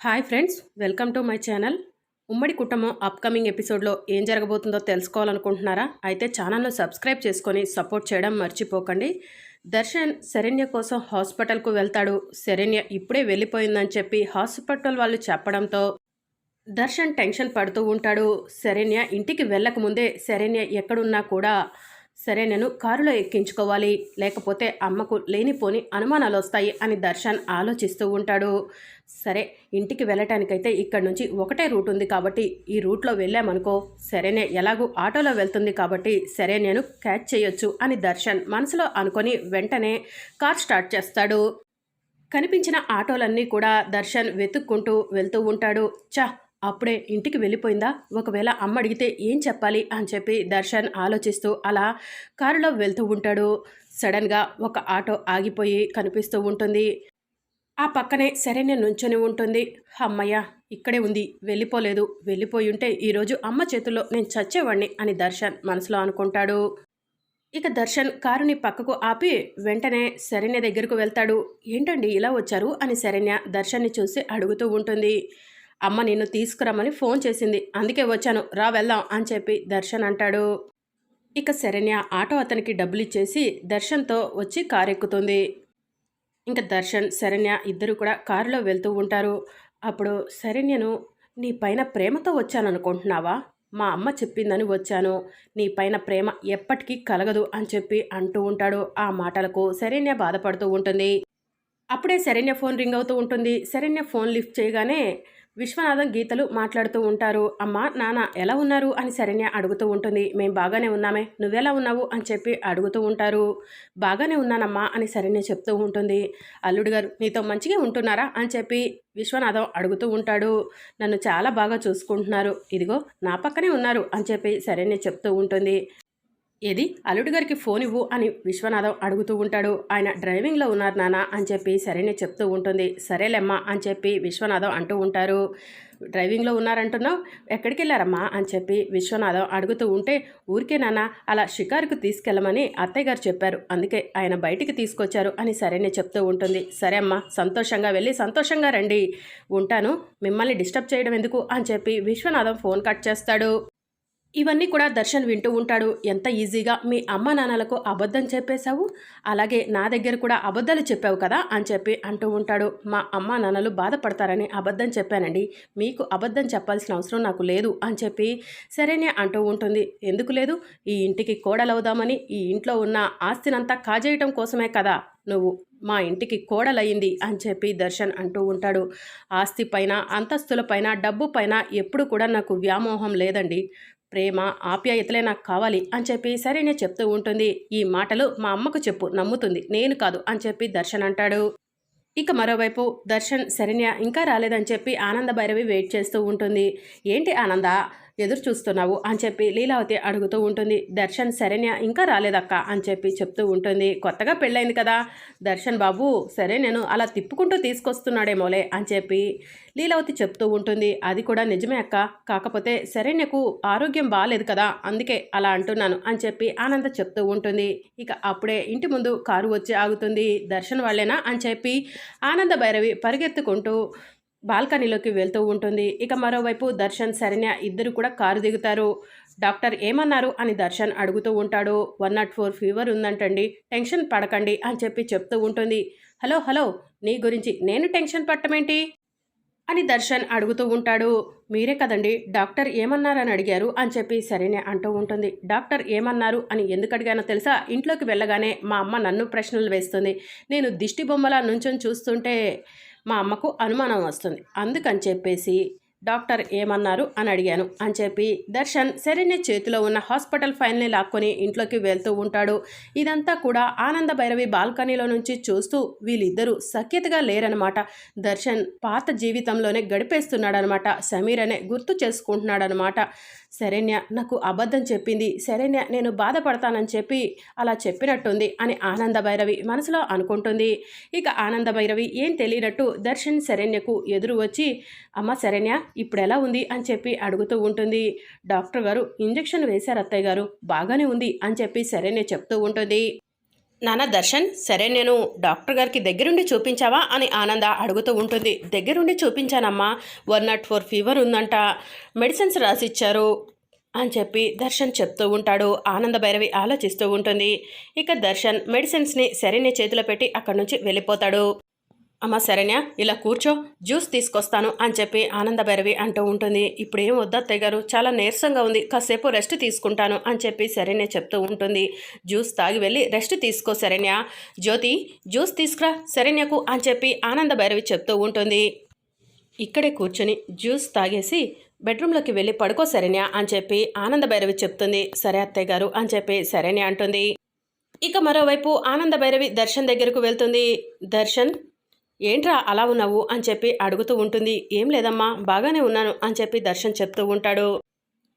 Hi friends welcome to my channel. ఉమ్మడి కుటుంబం upcoming ఎపిసోడ్లో ఏం జరగబోతుందో తెలుసుకోవాలనుకుంటున్నారా? అయితే ఛానల్ను సబ్స్క్రైబ్ చేసుకొని సపోర్ట్ చేయడం మర్చిపోకండి. దర్శన్ శరణ్య కోసం హాస్పిటల్కు వెళ్తాడు. శరణ్య ఇప్పుడే వెళ్ళిపోయిందని చెప్పి హాస్పిటల్ వాళ్ళు చెప్పడంతో దర్శన్ టెన్షన్ పడుతూ ఉంటాడు. శరణ్య ఇంటికి వెళ్ళకముందే శరణ్య ఎక్కడున్నా కూడా సరే నేను కారులో ఎక్కించుకోవాలి. లేకపోతే అమ్మకు లేనిపోని అనుమానాలు వస్తాయి అని దర్శన్ ఆలోచిస్తూ ఉంటాడు. సరే ఇంటికి వెళ్ళటానికైతే ఇక్కడ నుంచి ఒకటే రూట్ ఉంది కాబట్టి ఈ రూట్లో వెళ్ళామనుకో సరేనే ఎలాగూ ఆటోలో వెళ్తుంది కాబట్టి సరే నేను క్యాచ్ చేయొచ్చు అని దర్శన్ మనసులో అనుకొని వెంటనే కార్ స్టార్ట్ చేస్తాడు. కనిపించిన ఆటోలన్నీ కూడా దర్శన్ వెతుక్కుంటూ వెళ్తూ ఉంటాడు. చా అప్పుడే ఇంటికి వెళ్ళిపోయిందా? ఒకవేళ అమ్మ అడిగితే ఏం చెప్పాలి అని చెప్పి దర్శన్ ఆలోచిస్తూ అలా కారులో వెళ్తూ ఉంటాడు. సడన్గా ఒక ఆటో ఆగిపోయి కనిపిస్తూ ఉంటుంది. ఆ పక్కనే సరైన నుంచొని ఉంటుంది. అమ్మయ్య ఇక్కడే ఉంది. వెళ్ళిపోలేదు. వెళ్ళిపోయి ఉంటే ఈరోజు అమ్మ చేతుల్లో నేను చచ్చేవాణ్ణి అని దర్శన్ మనసులో అనుకుంటాడు. ఇక దర్శన్ కారుని పక్కకు ఆపి వెంటనే శరణ్య దగ్గరకు వెళ్తాడు. ఏంటండి ఇలా వచ్చారు? అని శరణ్య దర్శన్ని చూసి అడుగుతూ ఉంటుంది. అమ్మ నిన్ను తీసుకురమ్మని ఫోన్ చేసింది. అందుకే వచ్చాను. రా వెళ్దాం అని చెప్పి దర్శన్ అంటాడు. ఇక శరణ్య ఆటో అతనికి డబ్బులు ఇచ్చేసి దర్శన్తో వచ్చి కారు ఎక్కుతుంది. ఇంకా దర్శన్ శరణ్య ఇద్దరు కూడా కారులో వెళ్తూ ఉంటారు. అప్పుడు శరణ్యను నీ పైన ప్రేమతో వచ్చాననుకుంటున్నావా? మా అమ్మ చెప్పిందని వచ్చాను. నీ పైన ప్రేమ ఎప్పటికీ కలగదు అని చెప్పి అంటూ ఉంటాడు. ఆ మాటలకు శరణ్య బాధపడుతూ ఉంటుంది. అప్పుడే శరణ్య ఫోన్ రింగ్ అవుతూ ఉంటుంది. శరణ్య ఫోన్ లిఫ్ట్ చేయగానే విశ్వనాథం గీతలు మాట్లాడుతూ ఉంటారు. అమ్మ నాన్న ఎలా ఉన్నారు? అని శరణ్య అడుగుతూ ఉంటుంది. మేము బాగానే ఉన్నామే. నువ్వెలా ఉన్నావు? అని చెప్పి అడుగుతూ ఉంటారు. బాగానే ఉన్నానమ్మా అని శరణ్య చెప్తూ ఉంటుంది. అల్లుడు గారు నీతో మంచిగా ఉంటున్నారా? అని చెప్పి విశ్వనాథం అడుగుతూ ఉంటాడు. నన్ను చాలా బాగా చూసుకుంటున్నారు. ఇదిగో నా పక్కనే ఉన్నారు అని చెప్పి శరణ్య చెప్తూ ఉంటుంది. ఏది? అల్లుడు గారికి ఫోన్ ఇవ్వు అని విశ్వనాథం అడుగుతూ ఉంటాడు. ఆయన డ్రైవింగ్లో ఉన్నారు నాన్న అని చెప్పి సరేనే చెప్తూ ఉంటుంది. సరేలేమ్మా అని చెప్పి విశ్వనాథం అంటూ ఉంటారు. డ్రైవింగ్లో ఉన్నారంటున్నావు? ఎక్కడికి వెళ్ళారమ్మా అని చెప్పి విశ్వనాథం అడుగుతూ ఉంటే ఊరికే నాన్న అలా షికారుకు తీసుకెళ్ళమని అత్తయ్య గారు చెప్పారు. అందుకే ఆయన బయటికి తీసుకొచ్చారు అని సరేనే చెప్తూ ఉంటుంది. సరే అమ్మా సంతోషంగా వెళ్ళి సంతోషంగా రండి. ఉంటాను. మిమ్మల్ని డిస్టర్బ్ చేయడం ఎందుకు? అని చెప్పి విశ్వనాథం ఫోన్ కట్ చేస్తాడు. ఇవన్నీ కూడా దర్శన్ వింటూ ఉంటాడు. ఎంత ఈజీగా మీ అమ్మ నాన్నలకు అబద్ధం చెప్పేశావు? అలాగే నా దగ్గర కూడా అబద్ధాలు చెప్పావు కదా అని చెప్పి అంటూ ఉంటాడు. మా అమ్మ నాన్నలు బాధపడతారని అబద్ధం చెప్పానండి. మీకు అబద్ధం చెప్పాల్సిన అవసరం నాకు లేదు అని చెప్పి సరేనే అంటూ ఉంటుంది. ఎందుకు లేదు? ఈ ఇంటికి కోడలవుదామని ఈ ఇంట్లో ఉన్న ఆస్తినంతా కాజేయటం కోసమే కదా నువ్వు. మా ఇంటికి కోడలయ్యింది అని చెప్పి దర్శన్ అంటూ ఉంటాడు. ఆస్తి పైన అంతస్తుల పైన డబ్బు పైన ఎప్పుడు కూడా నాకు వ్యామోహం లేదండి. ప్రేమ ఆప్యాయతలే నాకు కావాలి అని చెప్పి సరేనే చెప్తూ ఉంటుంది. ఈ మాటలు మా అమ్మకు చెప్పు నమ్ముతుంది. నేను కాదు అని చెప్పి దర్శన్ అంటాడు. ఇక మరోవైపు దర్శన్ శరణ్య ఇంకా రాలేదని చెప్పి ఆనంద భైరవి వెయిట్ చేస్తూ ఉంటుంది. ఏంటి ఆనంద? ఎదురు చూస్తున్నావు అని చెప్పి లీలావతి అడుగుతూ ఉంటుంది. దర్శన్ శరణ్య ఇంకా రాలేదక్క అని చెప్పి చెప్తూ ఉంటుంది. కొత్తగా పెళ్ళైంది కదా. దర్శన్ బాబు సరే నేను అలా తిప్పుకుంటూ తీసుకొస్తున్నాడేమోలే అని చెప్పి లీలావతి చెప్తూ ఉంటుంది. అది కూడా నిజమే అక్క. కాకపోతే శరణ్యకు ఆరోగ్యం బాగాలేదు కదా. అందుకే అలా అంటున్నాను అని చెప్పి ఆనంద చెప్తూ ఉంటుంది. ఇక అప్పుడే ఇంటి ముందు కారు వచ్చి ఆగుతుంది. దర్శన్ వాళ్ళేనా అని చెప్పి ఆనంద భైరవి పరిగెత్తుకుంటూ బాల్కనీలోకి వెళ్తూ ఉంటుంది. ఇక మరోవైపు దర్శన్ శరణ్య ఇద్దరు కూడా కారు దిగుతారు. డాక్టర్ ఏమన్నారు అని దర్శన్ అడుగుతూ ఉంటాడు. వన్ నాట్ ఫోర్ ఫీవర్ ఉందంటండి. టెన్షన్ పడకండి అని చెప్పి చెప్తూ ఉంటుంది. హలో హలో నీ గురించి నేను టెన్షన్ పట్టమేంటి? అని దర్శన్ అడుగుతూ ఉంటాడు. మీరే కదండి డాక్టర్ ఏమన్నారని అడిగారు అని చెప్పి సరేనే అంటూ ఉంటుంది. డాక్టర్ ఏమన్నారు అని ఎందుకు అడిగానో తెలుసా? ఇంట్లోకి వెళ్ళగానే మా అమ్మ నన్ను ప్రశ్నలు వేస్తుంది. నేను దిష్టి బొమ్మలా నుంచొని చూస్తుంటే మా అమ్మకు అనుమానం వస్తుంది. అందుకని చెప్పేసి డాక్టర్ ఏమన్నారు అని అడిగాను. అని చెప్పి దర్శన్ శరణ్య చేతిలో ఉన్న హాస్పిటల్ ఫైల్ని లాక్కొని ఇంట్లోకి వెళ్తూ ఉంటాడు. ఇదంతా కూడా ఆనంద భైరవి బాల్కనీలో నుంచి చూస్తూ వీళ్ళిద్దరూ సఖ్యతగా లేరనమాట దర్శన్ పాత జీవితంలోనే గడిపేస్తున్నాడనమాట సమీర్ అనే గుర్తు చేసుకుంటున్నాడనమాట శరణ్య నాకు అబద్ధం చెప్పింది. శరణ్య నేను బాధపడతానని చెప్పి అలా చెప్పినట్టుంది అని ఆనంద భైరవి మనసులో అనుకుంటుంది. ఇక ఆనంద భైరవి ఏం తెలియనట్టు దర్శన్ శరణ్యకు ఎదురు వచ్చి అమ్మ శరణ్య ఇప్పుడు ఎలా ఉంది అని చెప్పి అడుగుతూ ఉంటుంది. డాక్టర్ గారు ఇంజెక్షన్ వేశారు అత్తయ్య గారు బాగానే ఉంది అని చెప్పి సరేనే చెప్తూ ఉంటుంది. నాన్న దర్శన్ సరే నేను డాక్టర్ గారికి దగ్గరుండి చూపించావా అని ఆనంద అడుగుతూ ఉంటుంది. దగ్గరుండి చూపించానమ్మా వన్ నాట్ ఫోర్ ఫీవర్ ఉందంట మెడిసిన్స్ రాసిచ్చారు అని చెప్పి దర్శన్ చెప్తూ ఉంటాడు. ఆనంద భైరవి ఆలోచిస్తూ ఉంటుంది. ఇక దర్శన్ మెడిసిన్స్ని సరైన చేతిలో పెట్టి అక్కడి నుంచి వెళ్ళిపోతాడు. అమ్మ సరేనా ఇలా కూర్చో జ్యూస్ తీసుకొస్తాను అని చెప్పి ఆనంద భైరవి అంటూ ఉంటుంది. ఇప్పుడు ఏం వద్దత్తయ్య గారు చాలా నీరసంగా ఉంది కాసేపు రెస్ట్ తీసుకుంటాను అని చెప్పి సరేనే చెప్తూ ఉంటుంది. జ్యూస్ తాగి వెళ్ళి రెస్ట్ తీసుకో శరణ్య. జ్యోతి జ్యూస్ తీసుకురా శరణ్యకు అని చెప్పి ఆనంద భైరవి చెప్తూ ఉంటుంది. ఇక్కడే కూర్చొని జ్యూస్ తాగేసి బెడ్రూమ్లోకి వెళ్ళి పడుకో శరణ్య అని చెప్పి ఆనంద భైరవి చెప్తుంది. సరే అత్తయ్య గారు అని చెప్పి శరణ్య అంటుంది. ఇక మరోవైపు ఆనంద భైరవి దర్శన్ దగ్గరకు వెళ్తుంది. దర్శన్ ఏంట్రా అలా ఉన్నావు? అని చెప్పి అడుగుతూ ఉంటుంది. ఏం లేదమ్మా బాగానే ఉన్నాను అని చెప్పి దర్శన్ చెప్తూ ఉంటాడు.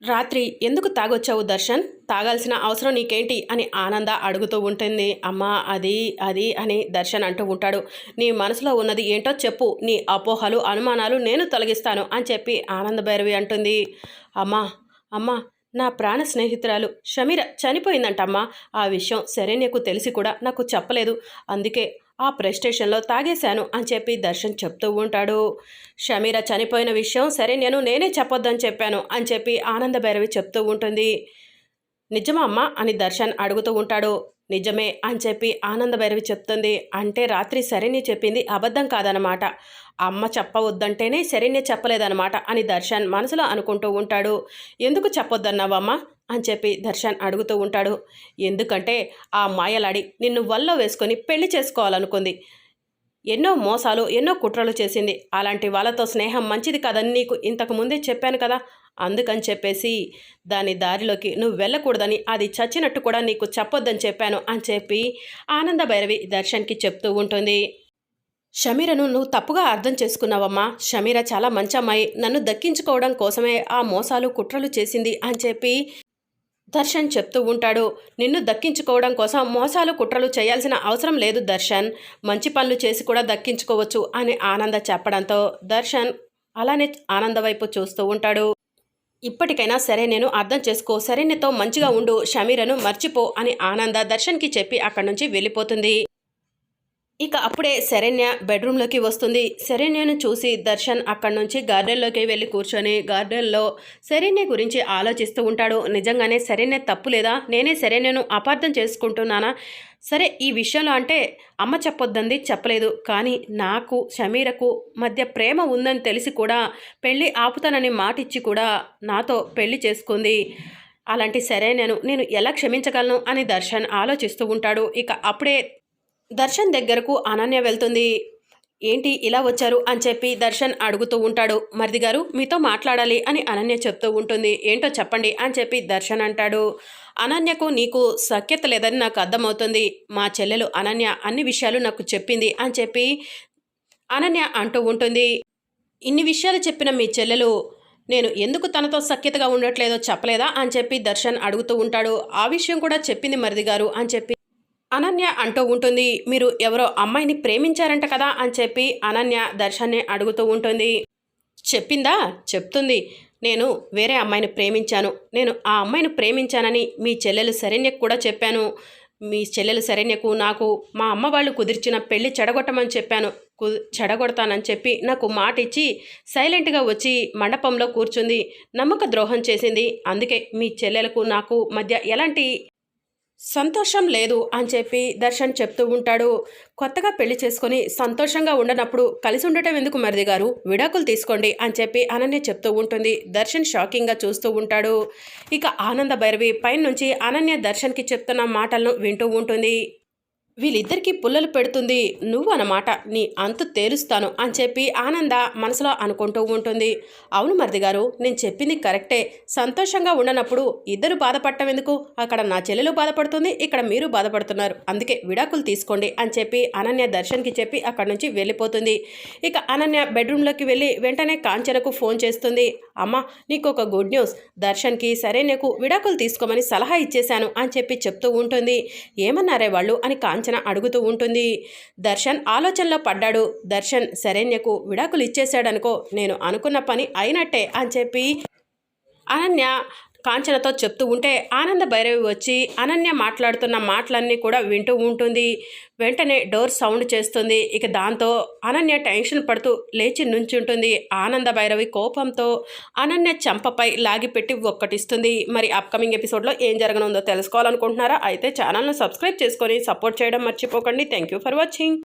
రాత్రి ఎందుకు తాగొచ్చావు దర్శన్? తాగాల్సిన అవసరం నీకేంటి? అని ఆనంద అడుగుతూ ఉంటుంది. అమ్మా అది అది అని దర్శన్ అంటూ ఉంటాడు. నీ మనసులో ఉన్నది ఏంటో చెప్పు. నీ అపోహలు అనుమానాలు నేను తొలగిస్తాను అని చెప్పి ఆనంద భైరవి అంటుంది. అమ్మా అమ్మా నా ప్రాణ స్నేహితురాలు షమీర చనిపోయిందంటమ్మా. ఆ విషయం సరే నీకు తెలిసి కూడా నాకు చెప్పలేదు. అందుకే ఆ ప్రెస్టేషన్లో తాగేశాను అని చెప్పి దర్శన్ చెప్తూ ఉంటాడు. షమీర చనిపోయిన విషయం సరే నేను నేనే చెప్పొద్దని చెప్పాను అని చెప్పి ఆనంద భైరవి చెప్తూ ఉంటుంది. నిజమా అమ్మ అని దర్శన్ అడుగుతూ ఉంటాడు. నిజమే అని చెప్పి ఆనంద భైరవి చెప్తుంది. అంటే రాత్రి సరేని చెప్పింది అబద్ధం కాదనమాట అమ్మ చెప్పవద్దంటేనే సరేనే చెప్పలేదనమాట అని దర్శన్ మనసులో అనుకుంటూ ఉంటాడు. ఎందుకు చెప్పొద్దన్నావమ్మ? అని చెప్పి దర్శన్ అడుగుతూ ఉంటాడు. ఎందుకంటే ఆ మాయలాడి నిన్ను వల్ల వేసుకొని పెళ్ళి చేసుకోవాలనుకుంది. ఎన్నో మోసాలు ఎన్నో కుట్రలు చేసింది. అలాంటి వాళ్ళతో స్నేహం మంచిది కాదని నీకు ఇంతకు ముందే చెప్పాను కదా. అందుకని చెప్పేసి దాని దారిలోకి నువ్వు వెళ్ళకూడదని అది చచ్చినట్టు కూడా నీకు చెప్పొద్దని చెప్పాను అని చెప్పి ఆనంద భైరవి దర్శన్కి చెప్తూ ఉంటుంది. షమీరను నువ్వు తప్పుగా అర్థం చేసుకున్నావమ్మా. షమీర చాలా మంచి అమ్మాయి నన్ను దక్కించుకోవడం కోసమే ఆ మోసాలు కుట్రలు చేసింది అని చెప్పి దర్శన్ చెప్తూ ఉంటాడు నిన్ను దక్కించుకోవడం కోసం మోసాలు కుట్రలు చేయాల్సిన అవసరం లేదు దర్శన్. మంచి పనులు చేసి కూడా దక్కించుకోవచ్చు అని ఆనంద చెప్పడంతో దర్శన్ అలానే ఆనంద వైపు చూస్తూ ఉంటాడు. ఇప్పటికైనా సరే నేను అర్థం చేసుకో సరే నీతో మంచిగా ఉండు షమీరను మర్చిపో అని ఆనంద దర్శన్కి చెప్పి అక్కడి నుంచి వెళ్ళిపోతుంది. ఇక అప్పుడే శరణ్య బెడ్రూమ్లోకి వస్తుంది. శరణ్యను చూసి దర్శన్ అక్కడి నుంచి గార్డెన్లోకి వెళ్ళి కూర్చొని గార్డెన్లో శరణ్య గురించి ఆలోచిస్తూ ఉంటాడు. నిజంగానే శరణ్య తప్పు లేదా? నేనే శరణ్యను అపార్థం చేసుకుంటున్నానా? సరే ఈ విషయంలో అంటే అమ్మ చెప్పొద్దంది చెప్పలేదు. కానీ నాకు షమీరకు మధ్య ప్రేమ ఉందని తెలిసి కూడా పెళ్ళి ఆపుతానని మాటిచ్చి కూడా నాతో పెళ్ళి చేసుకుంది. అలాంటి సరే నేను నేను ఎలా క్షమించగలను? అని దర్శన్ ఆలోచిస్తూ ఉంటాడు. ఇక అప్పుడే దర్శన్ దగ్గరకు అనన్య వెళ్తుంది. ఏంటి ఇలా వచ్చారు అని చెప్పి దర్శన్ అడుగుతూ ఉంటాడు. మరిది గారు మీతో మాట్లాడాలి అని అనన్య చెప్తూ ఉంటుంది. ఏంటో చెప్పండి అని చెప్పి దర్శన్ అంటాడు. అనన్యకు నీకు సఖ్యత లేదని నాకు అర్థమవుతుంది. మా చెల్లెలు అనన్య అన్ని విషయాలు నాకు చెప్పింది అని చెప్పి అనన్య అంటూ ఉంటుంది. ఇన్ని విషయాలు చెప్పిన మీ చెల్లెలు నేను ఎందుకు తనతో సఖ్యతగా ఉండట్లేదో చెప్పలేదా అని చెప్పి దర్శన్ అడుగుతూ ఉంటాడు. ఆ విషయం కూడా చెప్పింది మరిది గారు అని చెప్పి అనన్య అంటూ ఉంటుంది మీరు ఎవరో అమ్మాయిని ప్రేమించారంట కదా అని చెప్పి అనన్య దర్శన్ని అడుగుతూ ఉంటుంది. చెప్పిందా? చెప్తుంది. నేను వేరే అమ్మాయిని ప్రేమించాను. నేను ఆ అమ్మాయిని ప్రేమించానని మీ చెల్లెలు శరణ్యకు కూడా చెప్పాను. మీ చెల్లెలు శరణ్యకు నాకు మా అమ్మ వాళ్ళు కుదిర్చిన పెళ్ళి చెడగొట్టమని చెప్పాను. కు చెడగొడతానని చెప్పి నాకు మాట ఇచ్చి సైలెంట్గా వచ్చి మండపంలో కూర్చుంది. నమ్మక ద్రోహం చేసింది. అందుకే మీ చెల్లెలకు నాకు మధ్య ఎలాంటి సంతోషం లేదు అని చెప్పి దర్శన్ చెప్తూ ఉంటాడు. కొత్తగా పెళ్ళి చేసుకొని సంతోషంగా ఉండనప్పుడు కలిసి ఉండటం ఎందుకు మరిది గారు? విడాకులు తీసుకోండి అని చెప్పి అనన్య చెప్తూ ఉంటుంది. దర్శన్ షాకింగ్గా చూస్తూ ఉంటాడు. ఇక ఆనంద భైరవి పైనుంచి అనన్య దర్శన్కి చెప్తున్న మాటలను వింటూ ఉంటుంది. వీళ్ళిద్దరికీ పుల్లలు పెడుతుంది. నువ్వు అన్నమాట నీ అంతు తేలుస్తాను అని చెప్పి ఆనంద మనసులో అనుకుంటూ ఉంటుంది. అవును మరిది గారు నేను చెప్పింది కరెక్టే. సంతోషంగా ఉండనప్పుడు ఇద్దరు బాధపడటం ఎందుకు అక్కడ నా చెల్లెలు బాధపడుతుంది ఇక్కడ మీరు బాధపడుతున్నారు. అందుకే విడాకులు తీసుకోండి అని చెప్పి అనన్య దర్శన్కి చెప్పి అక్కడ నుంచి వెళ్ళిపోతుంది. ఇక అనన్య బెడ్రూమ్లోకి వెళ్ళి వెంటనే కాంచనకు ఫోన్ చేస్తుంది. అమ్మ నీకు ఒక గుడ్ న్యూస్. దర్శన్కి సరే నీకు విడాకులు తీసుకోమని సలహా ఇచ్చేశాను అని చెప్పి చెప్తూ ఉంటుంది. ఏమన్నారే వాళ్ళు అని కాంచ కాంచన అడుగుతూ ఉంటుంది. దర్శన్ ఆలోచనలో పడ్డాడు. దర్శన్ శరణ్యకు విడాకులు ఇచ్చేశాడనుకో నేను అనుకున్న పని అయినట్టే అని చెప్పి అనన్య కాంచనతో చెప్తూ ఉంటే ఆనంద భైరవి వచ్చి అనన్య మాట్లాడుతున్న మాటలన్నీ కూడా వింటూ ఉంటుంది. వెంటనే డోర్ సౌండ్ చేస్తుంది. ఇక దాంతో అనన్య టెన్షన్ పడుతూ లేచి నుంచుంటుంది. ఆనంద భైరవి కోపంతో అనన్య చంపపై లాగిపెట్టి ఒక్కటిస్తుంది. మరి అప్కమింగ్ ఎపిసోడ్లో ఏం జరగనుందో తెలుసుకోవాలనుకుంటున్నారా? అయితే ఛానల్ను సబ్స్క్రైబ్ చేసుకొని సపోర్ట్ చేయడం మర్చిపోకండి. Thank you for watching